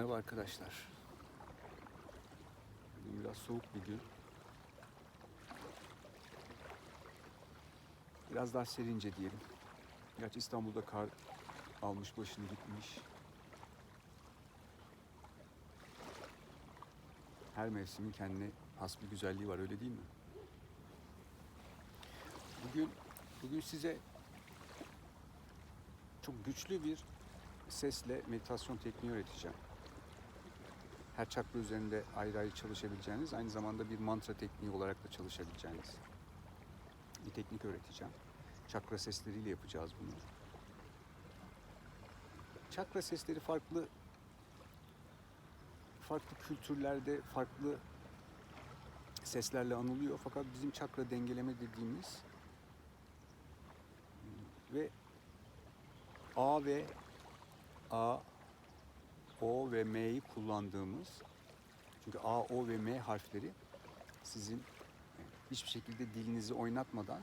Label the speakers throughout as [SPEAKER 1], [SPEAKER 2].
[SPEAKER 1] Merhaba arkadaşlar. Bugün biraz soğuk bir gün. Biraz daha serince diyelim. Gerçi İstanbul'da kar almış başını gitmiş. Her mevsimin kendine has bir güzelliği var öyle değil mi? Bugün bugün size çok güçlü bir sesle meditasyon tekniği öğreteceğim. Her çakra üzerinde ayrı ayrı çalışabileceğiniz, aynı zamanda bir mantra tekniği olarak da çalışabileceğiniz bir teknik öğreteceğim. Çakra sesleriyle yapacağız bunu. Çakra sesleri farklı farklı kültürlerde farklı seslerle anılıyor. Fakat bizim çakra dengeleme dediğimiz ve A ve A, O ve M'yi kullandığımız çünkü A, O ve M harfleri sizin hiçbir şekilde dilinizi oynatmadan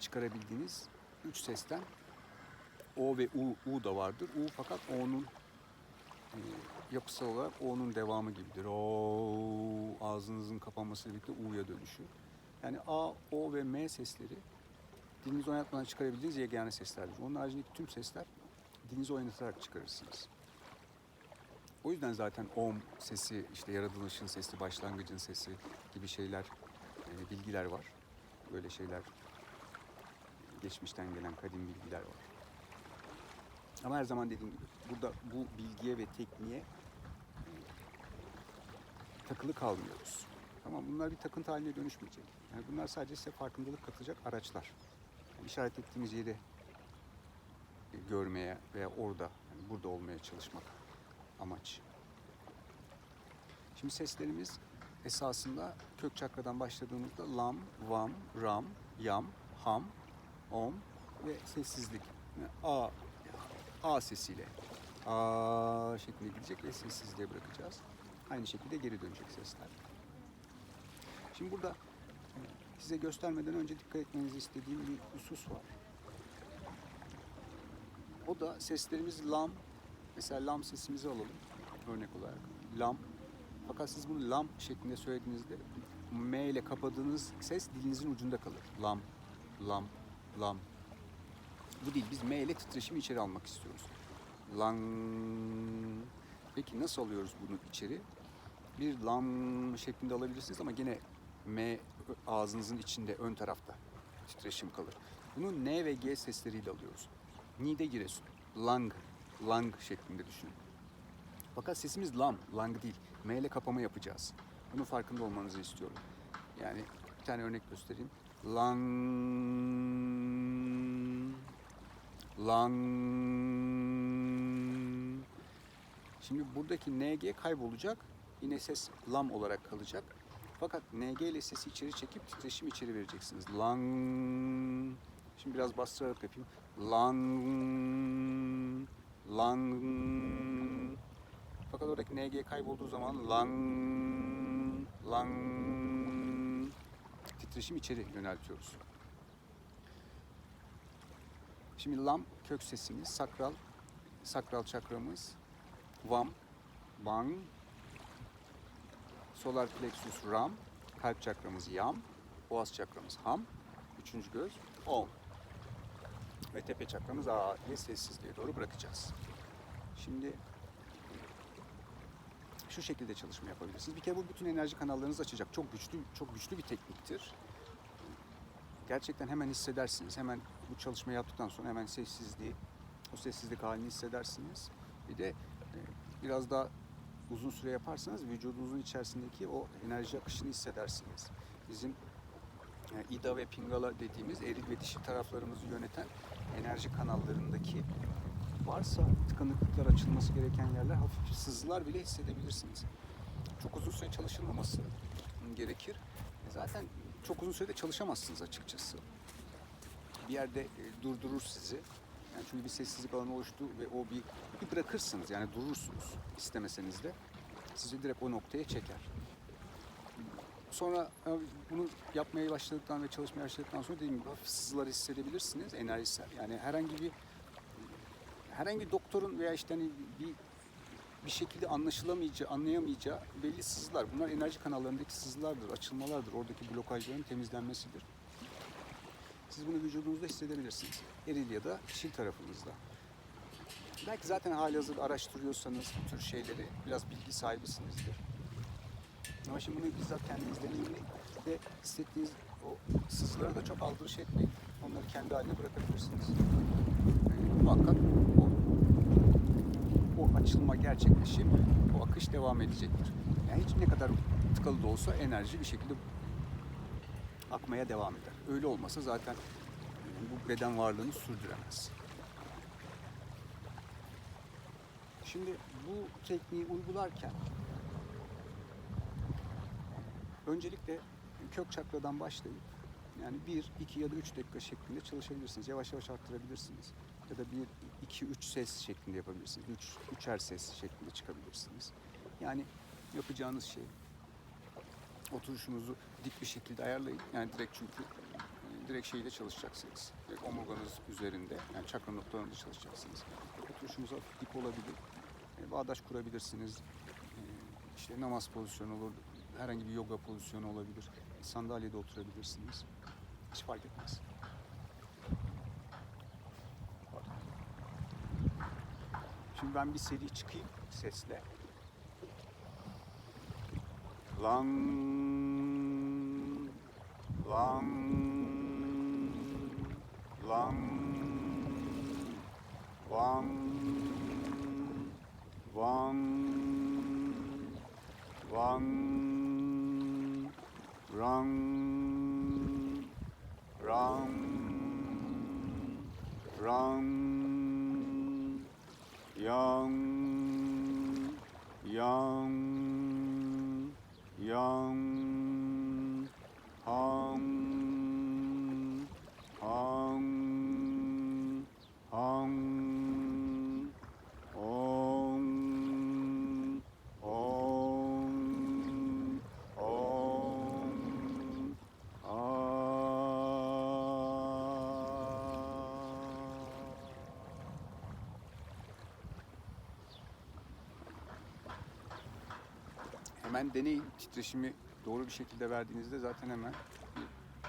[SPEAKER 1] çıkarabildiğiniz üç sesten O ve U, U da vardır. U fakat O'nun e, yapısal olarak O'nun devamı gibidir. O ağzınızın kapanmasıyla birlikte U'ya dönüşür. Yani A, O ve M sesleri dilinizi oynatmadan çıkarabildiğiniz yegane seslerdir. Onun haricindeki tüm sesler dilinizi oynatarak çıkarırsınız. O yüzden zaten om sesi, işte yaratılışın sesi, başlangıcın sesi gibi şeyler, e, bilgiler var. Böyle şeyler geçmişten gelen kadim bilgiler var. Ama her zaman dediğim gibi burada bu bilgiye ve tekniğe e, takılı kalmıyoruz. Tamam bunlar bir takıntı haline dönüşmeyecek. Yani bunlar sadece size farkındalık katacak araçlar. Yani işaret ettiğimiz yeri görmeye veya orada, yani burada olmaya çalışmak amaç. Şimdi seslerimiz esasında kök çakradan başladığımızda lam, vam, ram, yam, ham, om ve sessizlik. Yani a, a sesiyle a şeklinde gidecek ve sessizliğe bırakacağız. Aynı şekilde geri dönecek sesler. Şimdi burada size göstermeden önce dikkat etmenizi istediğim bir husus var. O da seslerimiz lam. Mesela lam sesimizi alalım örnek olarak. Lam. Fakat siz bunu lam şeklinde söylediğinizde M ile kapadığınız ses dilinizin ucunda kalır. Lam, lam, lam. Bu değil. Biz M ile titreşimi içeri almak istiyoruz. Lang. Peki nasıl alıyoruz bunu içeri? Bir lam şeklinde alabilirsiniz ama yine M ağzınızın içinde ön tarafta titreşim kalır. Bunu N ve G sesleriyle alıyoruz. Ni'de Giresun. Lang, lang şeklinde düşünün. Fakat sesimiz lam, lang değil. M ile kapama yapacağız. Bunun farkında olmanızı istiyorum. Yani bir tane örnek göstereyim. Lang, lang. Şimdi buradaki NG kaybolacak. Yine ses lam olarak kalacak. Fakat NG ile sesi içeri çekip titreşim içeri vereceksiniz. Lang. Şimdi biraz bastırarak yapayım. Lang. Lang. Fakat oradaki NG kaybolduğu zaman lang. Lang. Titreşim içeri yöneltiyoruz. Şimdi lam kök sesimiz, sakral, sakral çakramız, vam, bang, solar plexus ram, kalp çakramız yam, boğaz çakramız ham, üçüncü göz om. Ve tepe çakramız a diye sessizliğe doğru bırakacağız. Şimdi şu şekilde çalışma yapabilirsiniz. Bir kere bu bütün enerji kanallarınızı açacak. Çok güçlü, çok güçlü bir tekniktir. Gerçekten hemen hissedersiniz. Hemen bu çalışmayı yaptıktan sonra hemen sessizliği, o sessizlik halini hissedersiniz. Bir de e, biraz daha uzun süre yaparsanız vücudunuzun içerisindeki o enerji akışını hissedersiniz. Bizim yani İda ve Pingala dediğimiz eril ve dişi taraflarımızı yöneten enerji kanallarındaki varsa tıkanıklıklar açılması gereken yerler hafif sızılar bile hissedebilirsiniz. Çok uzun süre çalışılmaması gerekir. Zaten çok uzun sürede çalışamazsınız açıkçası. Bir yerde e, durdurur sizi. Yani çünkü bir sessizlik alanı oluştu ve o bir, bir bırakırsınız yani durursunuz istemeseniz de. Sizi direkt o noktaya çeker. Sonra e, bunu yapmaya başladıktan ve çalışmaya başladıktan sonra dediğim gibi hafif sızılar hissedebilirsiniz enerjisel. Yani herhangi bir herhangi doktorun veya işte hani bir bir şekilde anlaşılamayacağı, anlayamayacağı belli sızılar. Bunlar enerji kanallarındaki sızılardır, açılmalardır. Oradaki blokajların temizlenmesidir. Siz bunu vücudunuzda hissedebilirsiniz. Eril ya da dişil tarafınızda. Belki zaten hali hazır araştırıyorsanız bu tür şeyleri biraz bilgi sahibisinizdir. Ama şimdi bunu bizzat kendiniz deneyimleyin ve hissettiğiniz o sızıları da çok aldırış etmeyin. Onları kendi haline bırakabilirsiniz. Yani muhakkak o, o açılma gerçekleşip o akış devam edecektir. Yani hiç ne kadar tıkalı da olsa enerji bir şekilde akmaya devam eder. Öyle olmasa zaten e, bu beden varlığını sürdüremez. Şimdi bu tekniği uygularken öncelikle kök çakradan başlayıp yani 1, 2 ya da 3 dakika şeklinde çalışabilirsiniz. Yavaş yavaş arttırabilirsiniz. Ya da 1, 2, 3 ses şeklinde yapabilirsiniz. 3, üçer ses şeklinde çıkabilirsiniz. Yani yapacağınız şey oturuşunuzu dik bir şekilde ayarlayın. Yani direkt çünkü e, direkt şeyle çalışacaksınız. Direkt omurganız üzerinde yani çakra noktalarında çalışacaksınız. Oturuşunuz dik olabilir. E, Bağdaş kurabilirsiniz. E, işte namaz pozisyonu olur. Herhangi bir yoga pozisyonu olabilir. Sandalyede oturabilirsiniz. Hiç fark etmez. Şimdi ben bir seri çıkayım sesle. Lan lan lan van van van rang rang rang Hemen deneyin. Titreşimi doğru bir şekilde verdiğinizde zaten hemen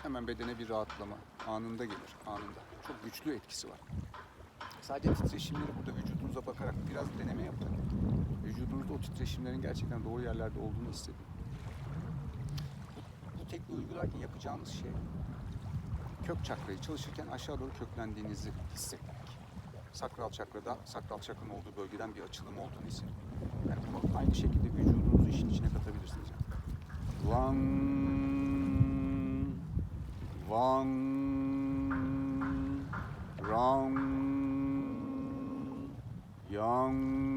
[SPEAKER 1] hemen bedene bir rahatlama anında gelir. Anında. Çok güçlü etkisi var. Sadece titreşimleri burada vücudunuza bakarak biraz deneme yapın. Vücudunuzda o titreşimlerin gerçekten doğru yerlerde olduğunu hissedin. Bu, tekniği uygularken yapacağınız şey kök çakrayı çalışırken aşağı doğru köklendiğinizi hissetmek. Sakral çakrada, sakral çakranın olduğu bölgeden bir açılım olduğunu hissedin. Yani aynı şekilde vücudunuzu işin içine katabilirsiniz. Yani. Lan, van, rang, yang,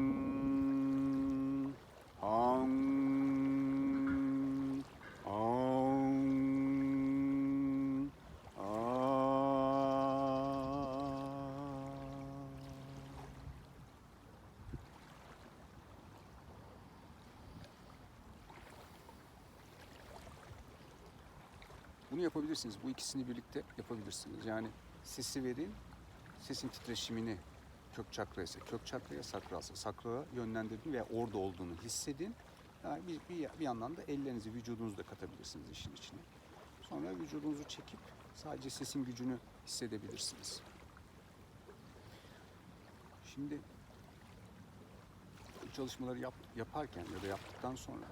[SPEAKER 1] yapabilirsiniz. Bu ikisini birlikte yapabilirsiniz. Yani sesi verin, sesin titreşimini kök çakra ise kök çakraya, sakralsa sakrala yönlendirin ve orada olduğunu hissedin. Yani bir, bir, bir yandan da ellerinizi, vücudunuzu da katabilirsiniz işin içine. Sonra vücudunuzu çekip sadece sesin gücünü hissedebilirsiniz. Şimdi bu çalışmaları yap, yaparken ya da yaptıktan sonra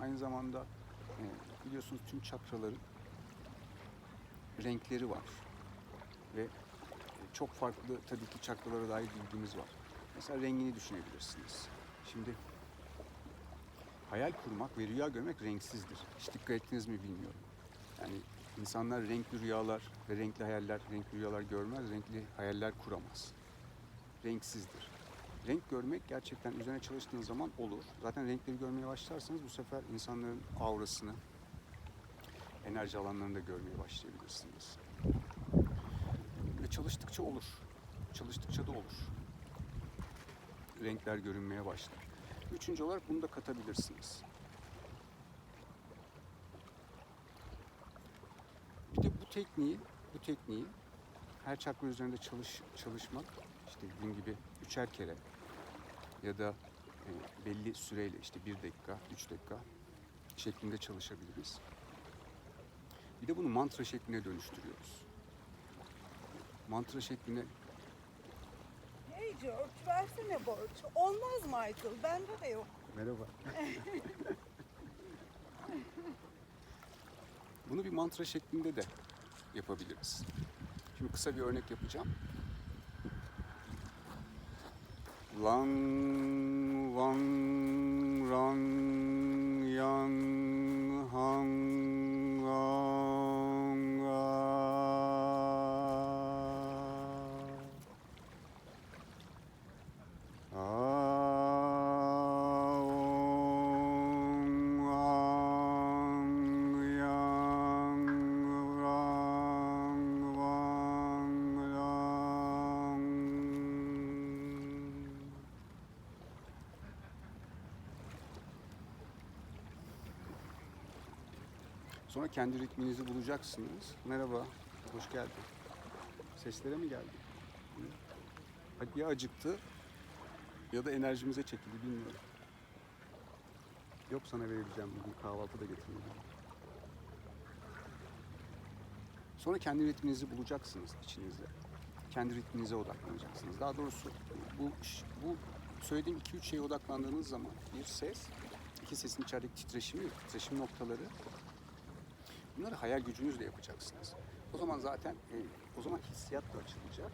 [SPEAKER 1] aynı zamanda e, biliyorsunuz tüm çakraların renkleri var ve e, çok farklı tabii ki çakralara dair bilgimiz var. Mesela rengini düşünebilirsiniz. Şimdi hayal kurmak ve rüya görmek renksizdir. Hiç dikkat ettiniz mi bilmiyorum. Yani insanlar renkli rüyalar ve renkli hayaller, renkli rüyalar görmez, renkli hayaller kuramaz. Renksizdir. Renk görmek gerçekten üzerine çalıştığınız zaman olur. Zaten renkleri görmeye başlarsanız bu sefer insanların aurasını, enerji alanlarında görmeye başlayabilirsiniz. Ve çalıştıkça olur. Çalıştıkça da olur. Renkler görünmeye başlar. Üçüncü olarak bunu da katabilirsiniz. Bir de bu tekniği, bu tekniği her çakra üzerinde çalış, çalışmak, işte dediğim gibi üçer kere ya da e, belli süreyle işte bir dakika, üç dakika şeklinde çalışabiliriz. Bir de bunu mantra şekline dönüştürüyoruz. Mantra şekline
[SPEAKER 2] Hey George versene borç. Olmaz Michael. Bende de yok.
[SPEAKER 1] Merhaba. Bunu bir mantra şeklinde de yapabiliriz. Şimdi kısa bir örnek yapacağım. Lang Sonra kendi ritminizi bulacaksınız. Merhaba, hoş geldin. Seslere mi? Hadi ya acıktı ya da enerjimize çekildi bilmiyorum. Yok sana verebileceğim bugün kahvaltı da getirmedim. Sonra kendi ritminizi bulacaksınız içinizde. Kendi ritminize odaklanacaksınız. Daha doğrusu bu bu söylediğim 2-3 şeye odaklandığınız zaman bir ses, iki sesin içerideki titreşimi, titreşim noktaları bunları hayal gücünüzle yapacaksınız. O zaman zaten e, o zaman hissiyat da açılacak.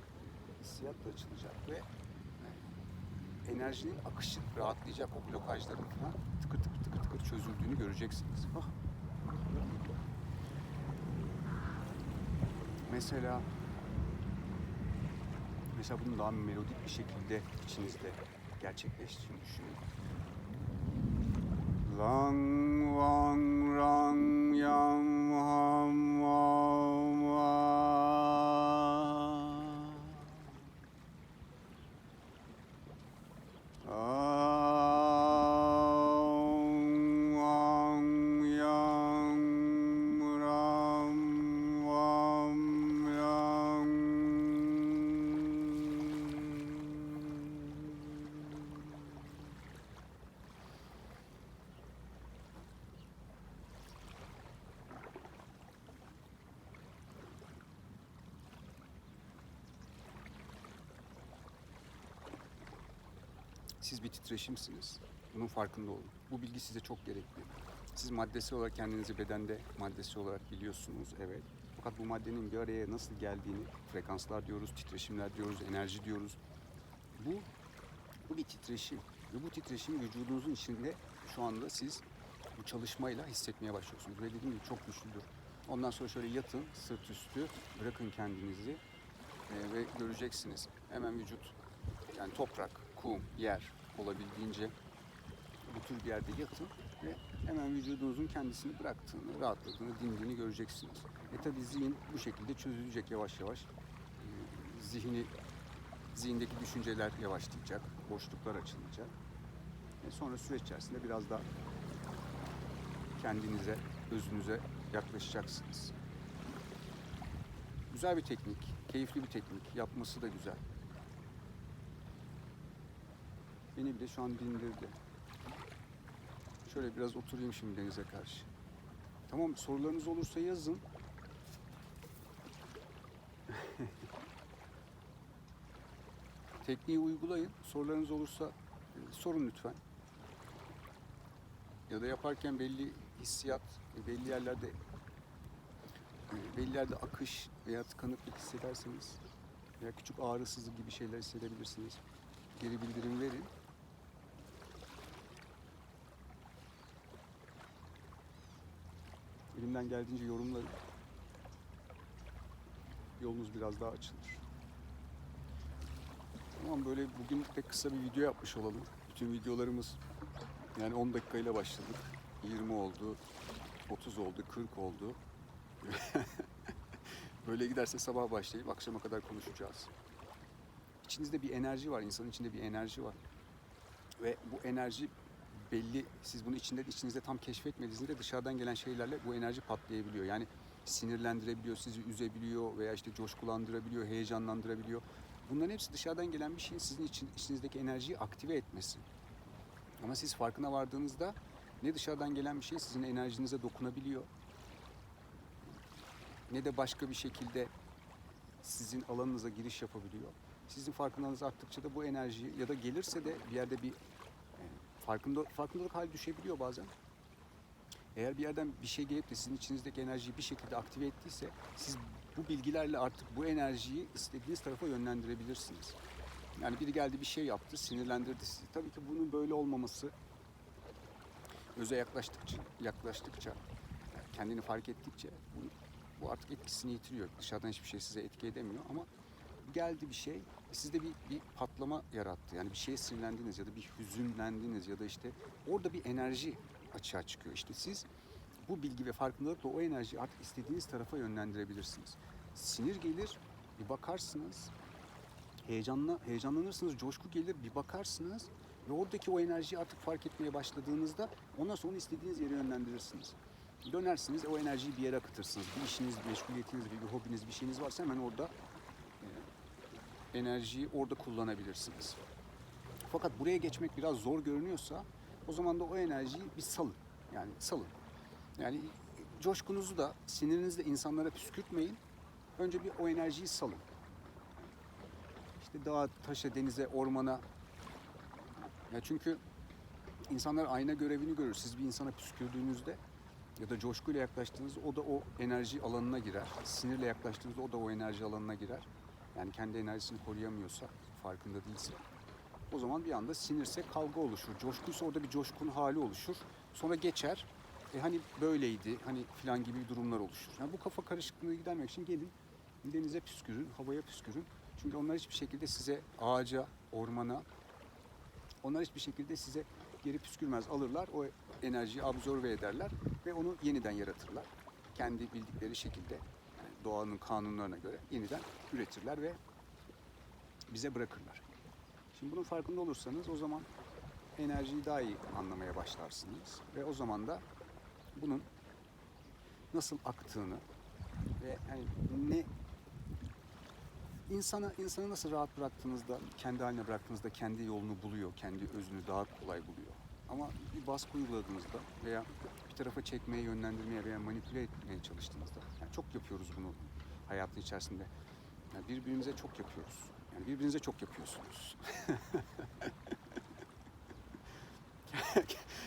[SPEAKER 1] Hissiyat da açılacak ve e, enerjinin akışı rahatlayacak o blokajların falan tıkır tıkır tıkır tıkır çözüldüğünü göreceksiniz. Ah. Mesela mesela bunun daha melodik bir şekilde içinizde gerçekleştiğini düşünün. Lang wang rang yam Siz bir titreşimsiniz. Bunun farkında olun. Bu bilgi size çok gerekli. Siz maddesi olarak kendinizi bedende maddesi olarak biliyorsunuz, evet. Fakat bu maddenin bir araya nasıl geldiğini frekanslar diyoruz, titreşimler diyoruz, enerji diyoruz. Bu, bu bir titreşim. Ve bu titreşim vücudunuzun içinde şu anda siz bu çalışmayla hissetmeye başlıyorsunuz. Ve dediğim gibi çok güçlüdür. Ondan sonra şöyle yatın, sırt üstü, bırakın kendinizi e, ve göreceksiniz. Hemen vücut yani toprak, kum, yer olabildiğince bu tür bir yerde yatın ve hemen vücudunuzun kendisini bıraktığını, rahatladığını, dindiğini göreceksiniz. E tabi zihin bu şekilde çözülecek yavaş yavaş. Ee, Zihni, zihindeki düşünceler yavaşlayacak, boşluklar açılacak. E sonra süreç içerisinde biraz daha kendinize, özünüze yaklaşacaksınız. Güzel bir teknik, keyifli bir teknik. Yapması da güzel. Beni bile şu an dindirdi. Şöyle biraz oturayım şimdi denize karşı. Tamam sorularınız olursa yazın. Tekniği uygulayın. Sorularınız olursa e, sorun lütfen. Ya da yaparken belli hissiyat, e, belli yerlerde e, belli yerde akış veya tıkanıklık hissederseniz veya küçük ağrısızlık gibi şeyler hissedebilirsiniz. Geri bildirim verin. Elimden geldiğince yorumlarım. Yolunuz biraz daha açılır. Tamam böyle bugün pek kısa bir video yapmış olalım. Bütün videolarımız yani 10 dakikayla başladık. 20 oldu, 30 oldu, 40 oldu. böyle giderse sabah başlayıp akşama kadar konuşacağız. İçinizde bir enerji var, insanın içinde bir enerji var. Ve bu enerji belli, siz bunu içinde içinizde tam keşfetmediğinizde dışarıdan gelen şeylerle bu enerji patlayabiliyor. Yani sinirlendirebiliyor, sizi üzebiliyor veya işte coşkulandırabiliyor, heyecanlandırabiliyor. Bunların hepsi dışarıdan gelen bir şeyin sizin için, içinizdeki enerjiyi aktive etmesi. Ama siz farkına vardığınızda ne dışarıdan gelen bir şey sizin enerjinize dokunabiliyor. Ne de başka bir şekilde sizin alanınıza giriş yapabiliyor. Sizin farkındalığınız arttıkça da bu enerji ya da gelirse de bir yerde bir farkında, farkındalık hali düşebiliyor bazen. Eğer bir yerden bir şey gelip de sizin içinizdeki enerjiyi bir şekilde aktive ettiyse siz bu bilgilerle artık bu enerjiyi istediğiniz tarafa yönlendirebilirsiniz. Yani biri geldi bir şey yaptı, sinirlendirdi sizi. Tabii ki bunun böyle olmaması öze yaklaştıkça, yaklaştıkça kendini fark ettikçe bu, bu artık etkisini yitiriyor. Dışarıdan hiçbir şey size etki edemiyor ama geldi bir şey sizde bir, bir patlama yarattı. Yani bir şeye sinirlendiniz ya da bir hüzünlendiniz ya da işte orada bir enerji açığa çıkıyor. İşte siz bu bilgi ve farkındalıkla o enerjiyi artık istediğiniz tarafa yönlendirebilirsiniz. Sinir gelir, bir bakarsınız, heyecanla heyecanlanırsınız, coşku gelir, bir bakarsınız ve oradaki o enerjiyi artık fark etmeye başladığınızda ondan sonra istediğiniz yere yönlendirirsiniz. Dönersiniz, o enerjiyi bir yere akıtırsınız. Bir işiniz, bir meşguliyetiniz, bir, bir hobiniz, bir şeyiniz varsa hemen orada e, enerjiyi orada kullanabilirsiniz. Fakat buraya geçmek biraz zor görünüyorsa o zaman da o enerjiyi bir salın. Yani salın. Yani coşkunuzu da sinirinizi de insanlara püskürtmeyin. Önce bir o enerjiyi salın. İşte dağa, taşa, denize, ormana. Ya çünkü insanlar ayna görevini görür. Siz bir insana püskürdüğünüzde ya da coşkuyla yaklaştığınızda o da o enerji alanına girer. Sinirle yaklaştığınızda o da o enerji alanına girer. Yani kendi enerjisini koruyamıyorsa, farkında değilse. O zaman bir anda sinirse kavga oluşur. Coşkuysa orada bir coşkun hali oluşur. Sonra geçer. E hani böyleydi, hani filan gibi durumlar oluşur. Yani bu kafa karışıklığını gidermek için gelin denize püskürün, havaya püskürün. Çünkü onlar hiçbir şekilde size ağaca, ormana, onlar hiçbir şekilde size geri püskürmez. Alırlar, o enerjiyi absorbe ederler ve onu yeniden yaratırlar. Kendi bildikleri şekilde, doğanın kanunlarına göre yeniden üretirler ve bize bırakırlar. Şimdi bunun farkında olursanız o zaman enerjiyi daha iyi anlamaya başlarsınız ve o zaman da bunun nasıl aktığını ve yani ne insana insanı nasıl rahat bıraktığınızda, kendi haline bıraktığınızda kendi yolunu buluyor, kendi özünü daha kolay buluyor. Ama bir baskı uyguladığınızda veya bir tarafa çekmeye, yönlendirmeye veya manipüle etmeye çalıştığınızda, yani çok yapıyoruz bunu hayatın içerisinde. Yani birbirimize çok yapıyoruz. Yani birbirinize çok yapıyorsunuz.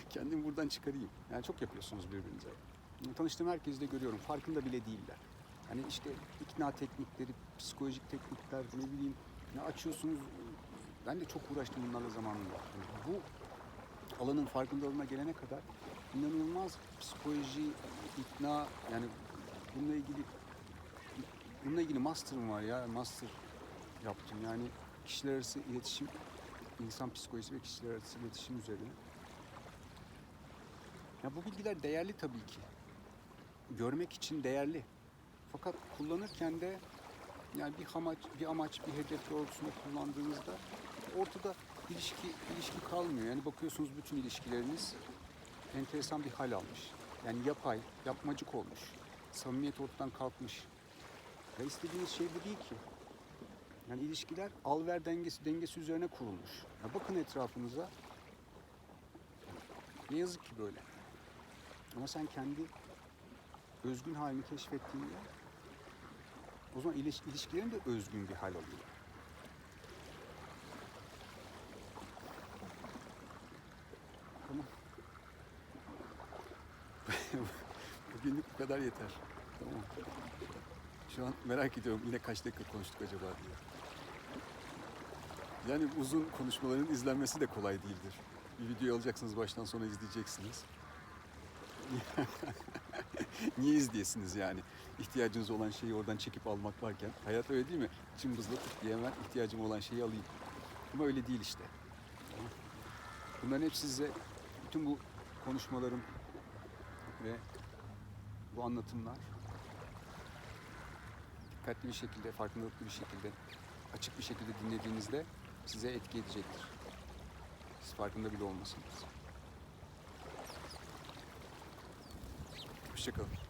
[SPEAKER 1] Kendimi buradan çıkarayım. Yani çok yapıyorsunuz birbirinize. Tanıştığım herkesi de görüyorum. Farkında bile değiller. Hani işte ikna teknikleri, psikolojik teknikler, ne bileyim ne açıyorsunuz. Ben de çok uğraştım bunlarla zamanında. Yani bu alanın farkındalığına gelene kadar inanılmaz psikoloji, ikna yani bununla ilgili bununla ilgili master'ım var ya master yaptım yani kişiler arası iletişim, insan psikolojisi ve kişiler arası iletişim üzerine. Ya bu bilgiler değerli tabii ki. Görmek için değerli. Fakat kullanırken de yani bir amaç, bir amaç, bir hedef doğrultusunda kullandığınızda ortada ilişki ilişki kalmıyor. Yani bakıyorsunuz bütün ilişkileriniz enteresan bir hal almış. Yani yapay, yapmacık olmuş. Samimiyet ortadan kalkmış. Ve istediğiniz şey bu değil ki. Yani ilişkiler al-ver dengesi, dengesi üzerine kurulmuş. Ya bakın etrafınıza. Ne yazık ki böyle. Ama sen kendi özgün halini keşfettiğinde o zaman iliş- ilişkilerin de özgün bir hal alıyor. Tamam. Bugünlük bu kadar yeter. Tamam. Şu an merak ediyorum yine kaç dakika konuştuk acaba diye. Yani uzun konuşmaların izlenmesi de kolay değildir. Bir video alacaksınız baştan sona izleyeceksiniz. Niye izleyesiniz yani? İhtiyacınız olan şeyi oradan çekip almak varken. Hayat öyle değil mi? Cımbızla diye hemen ihtiyacım olan şeyi alayım. Ama öyle değil işte. Bunların hepsi size, bütün bu konuşmalarım ve bu anlatımlar dikkatli bir şekilde, farkındalıklı bir şekilde, açık bir şekilde dinlediğinizde size etki edecektir. Siz farkında bile olmasınız. Hoşçakalın.